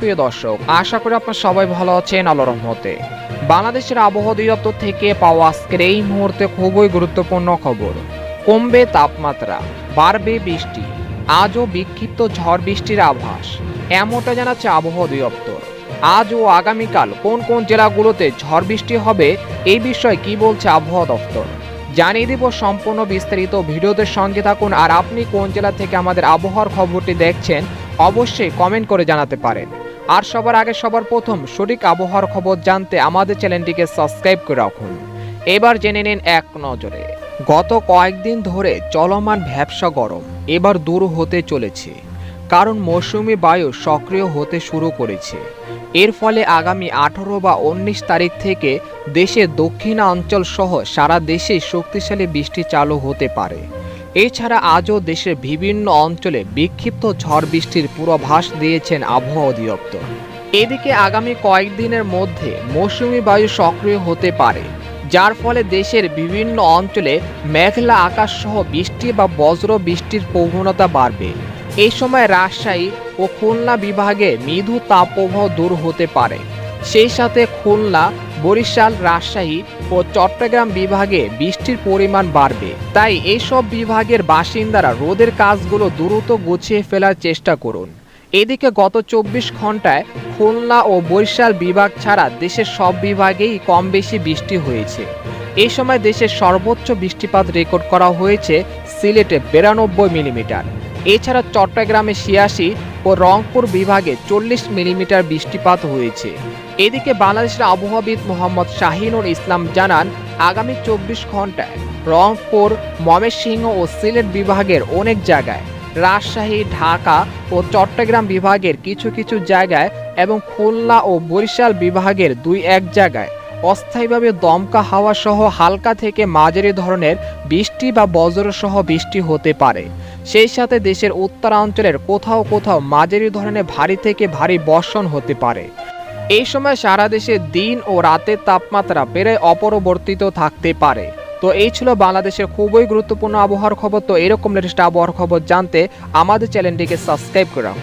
প্রিয় দর্শক, আশা করি আপনার সবাই ভালো আছেন আল্লাহ রহমতে। বাংলাদেশের আবহাওয়া অধিদপ্তর থেকে পাওয়া আজকের এই মুহূর্তে খুবই গুরুত্বপূর্ণ খবর। কমবে তাপমাত্রা, বাড়বে বৃষ্টি, আজও বিক্ষিপ্ত ঝড় বৃষ্টির আভাস, এমনটা জানাচ্ছে আবহাওয়া অধিদপ্তর। আজ ও আগামীকাল কোন কোন জেলাগুলোতে ঝড় বৃষ্টি হবে, এই বিষয়ে কি বলছে আবহাওয়া দপ্তর? জানিয়ে দিব সম্পূর্ণ বিস্তারিত ভিডিওদের সঙ্গে থাকুন, আর আপনি কোন জেলা থেকে আমাদের আবহাওয়ার খবরটি দেখছেন, অবশ্যই কমেন্ট করে জানাতে পারেন। আর সবার আগে সবার প্রথম সঠিক আবহাওয়ার খবর জানতে আমাদের চ্যানেলটিকে সাবস্ক্রাইব করে রাখুন। এবার জেনে নিন এক নজরে, গত কয়েকদিন ধরে চলমান ভ্যাবসা গরম এবার দূর হতে চলেছে, কারণ মৌসুমি বায়ু সক্রিয় হতে শুরু করেছে। এর ফলে আগামী আঠারো বা উনিশ তারিখ থেকে দেশের দক্ষিণাঞ্চল সহ সারা দেশে শক্তিশালী বৃষ্টি চালু হতে পারে। এছাড়া আজও দেশের বিভিন্ন অঞ্চলে বিক্ষিপ্ত ঝড় বৃষ্টির পূর্বাভাস দিয়েছেন আবহাওয়া অধিদপ্তর। এদিকে আগামী কয়েকদিনের মধ্যে মৌসুমি বায়ু সক্রিয় হতে পারে, যার ফলে দেশের বিভিন্ন অঞ্চলে মেঘলা আকাশ সহ বৃষ্টি বা বজ্র বৃষ্টির প্রবণতা বাড়বে। এই সময় রাজশাহী ও খুলনা বিভাগে মৃদু তাপপ্রবাহ দূর হতে পারে। সেই সাথে খুলনা, বরিশাল, রাজশাহী ও চট্টগ্রাম বিভাগে বৃষ্টির পরিমাণ বাড়বে। তাই এইসব বিভাগের বাসিন্দারা রোদের কাজগুলো দ্রুত গুছিয়ে ফেলার চেষ্টা করুন। এদিকে গত চব্বিশ ঘন্টায় খুলনা ও বরিশাল বিভাগ ছাড়া দেশের সব বিভাগেই কম বেশি বৃষ্টি হয়েছে। এই সময় দেশের সর্বোচ্চ বৃষ্টিপাত রেকর্ড করা হয়েছে সিলেটে বিরানব্বই মিলিমিটার। এছাড়া চট্টগ্রামে ছিয়াশি ও রংপুর বিভাগে চল্লিশ মিলিমিটার বৃষ্টিপাত হয়েছে। এদিকে বাংলাদেশের আবহাওয়াবিদ মোহাম্মদ শাহিনুর ইসলাম জানান, আগামী চব্বিশ ঘন্টায় রংপুর, ময়মনসিংহ ও সিলেট বিভাগের অনেক জায়গায়, রাজশাহী, ঢাকা ও চট্টগ্রাম বিভাগের কিছু কিছু জায়গায় এবং খুলনা ও বরিশাল বিভাগের দুই এক জায়গায় অস্থায়ীভাবে দমকা হাওয়া সহ হালকা থেকে মাঝারি ধরনের বৃষ্টি বা বজ্রসহ বৃষ্টি হতে পারে। সেই সাথে দেশের উত্তরাঞ্চলের কোথাও কোথাও মাঝারি ধরনের ভারী থেকে ভারী বর্ষণ হতে পারে। এই সময় সারা দেশে দিন ও রাতের তাপমাত্রা প্রায় অপরিবর্তিত থাকতে পারে। তো এই ছিল বাংলাদেশের খুবই গুরুত্বপূর্ণ আবহাওয়ার খবর। তো এরকম লেটেস্ট আবহাওয়ার খবর জানতে আমাদের চ্যানেলটিকে সাবস্ক্রাইব করে